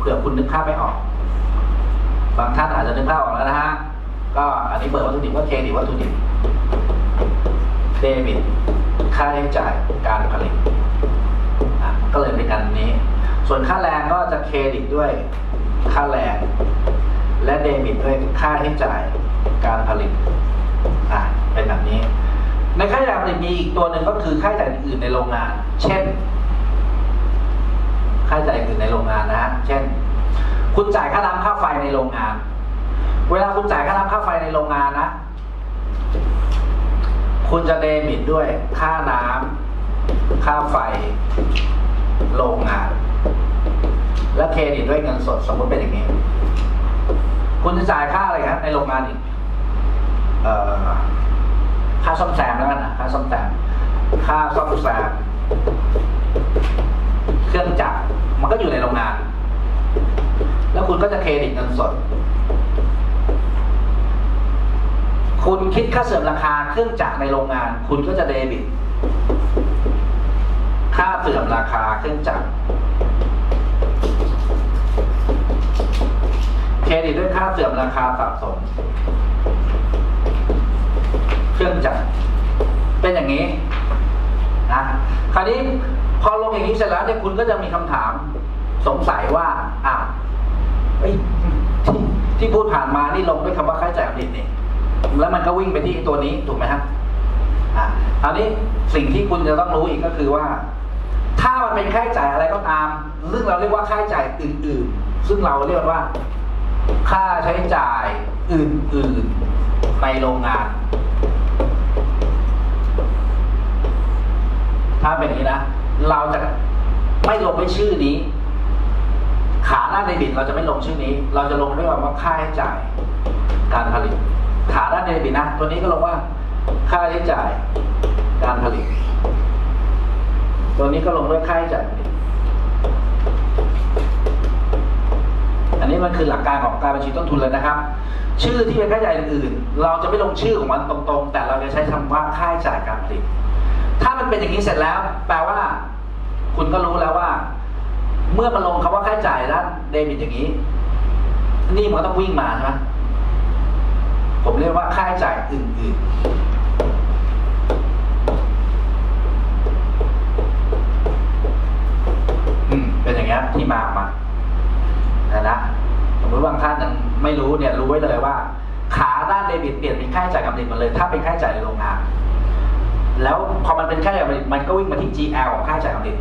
เผื่อคุณนึกภาพไม่ออก บางท่านอาจจะนึกภาพออกแล้วนะฮะ ก็อันนี้เบิกวัตถุดิบก็เครดิตวัตถุดิบเดบิตค่าใช้จ่ายการผลิตก็เลยเป็นการนี้ ส่วนค่าแรงก็จะเครดิตด้วยค่าแรงและเดบิตด้วยค่าใช้จ่ายการผลิตอะเป็นแบบนี้ ในค่าใช้จ่ายผลิตมีอีกตัวหนึ่งก็คือค่าใช้จ่ายอื่นในโรงงาน เช่น ใช้จ่ายอื่นในโรงงานนะฮะเช่น คุณจ่ายค่าน้ำค่าไฟในโรงงาน เวลาคุณจ่ายค่าน้ำค่าไฟในโรงงานนะ คุณจะเดบิตด้วยค่าน้ำค่าไฟโรงงาน และเครดิตด้วยเงินสดสมมติเป็นอย่างนี้ คุณจะจ่ายค่าอะไรครับในโรงงานอีกค่าซ่อมแซมแล้วกันนะค่าซ่อมแซมค่าซ่อมแซม เครื่องจักรมันก็อยู่ในโรงงาน แล้วคุณ ก็จะเครดิตเงินสด คุณคิดค่าเสื่อมราคาเครื่องจักรในโรงงาน คุณก็จะเดบิต ค่าเสื่อมราคาเครื่องจักรเครดิตด้วยค่าเสื่อมราคาสะสม เครื่องจักรเป็นอย่างนี้นะคราวนี้พอลงอย่างนี้เสร็จแล้วเนี่ยคุณก็จะมีคำถามสงสัยว่าอะ ที่ที่พูดผ่านมานี่ลงด้วยคำว่าค่าใช้จ่ายผลิตนี่แล้วมันก็วิ่งไปที่ตัวนี้ถูกไหมครับอะครานี้สิ่งที่คุณจะต้องรู้อีกก็คือว่า ถ้ามันเป็นค่าใช้จ่ายอะไรก็ตาม ซึ่งเราเรียกว่าค่าใช้จ่ายอื่น ๆ ซึ่งเราเรียกว่า ค่าใช้จ่ายอื่น ๆ ในโรงงาน ถ้าเป็นอย่างนี้นะ เราจะไม่ลงด้วยชื่อนี้ ขาด้านเดบิตเราจะไม่ลงชื่อนี้ เราจะลงด้วยคำว่าค่าใช้จ่ายการผลิต ขาด้านเดบิตนะ ตัวนี้ก็ลงว่าค่าใช้จ่ายการผลิต ตัวนี้ก็ลงด้วยค่าใช้จ่ายอันนี้มันคือหลักการของการบัญชีต้นทุนเลยนะครับ ชื่อที่เป็นค่าใช้จ่ายอื่น เราจะไม่ลงชื่อของมันตรงๆ แต่เราจะใช้คำว่าค่าใช้จ่ายการผลิต ถ้ามันเป็นอย่างนี้เสร็จแล้ว แปลว่า คุณก็รู้แล้วว่า เมื่อมันลงคำว่าค่าใช้จ่ายด้านเดบิตอย่างนี้ นี่มันต้องวิ่งมาใช่ไหมผมเรียกว่าค่าใช้จ่ายอื่นๆ อืม เป็นอย่างเงี้ยที่มาออกมานะนะสมมติบางท่านยังไม่รู้เนี่ยรู้ไว้เลยว่า ขาด้านเดบิตเปลี่ยนเป็นค่าใช้จ่ายการผลิตหมดเลย ถ้าเป็นค่าใช้จ่ายในโรงงาน แล้วพอมันเป็นค่าใช้จ่ายมันก็วิ่งมาที่ GL ของค่าใช้จ่ายการผลิต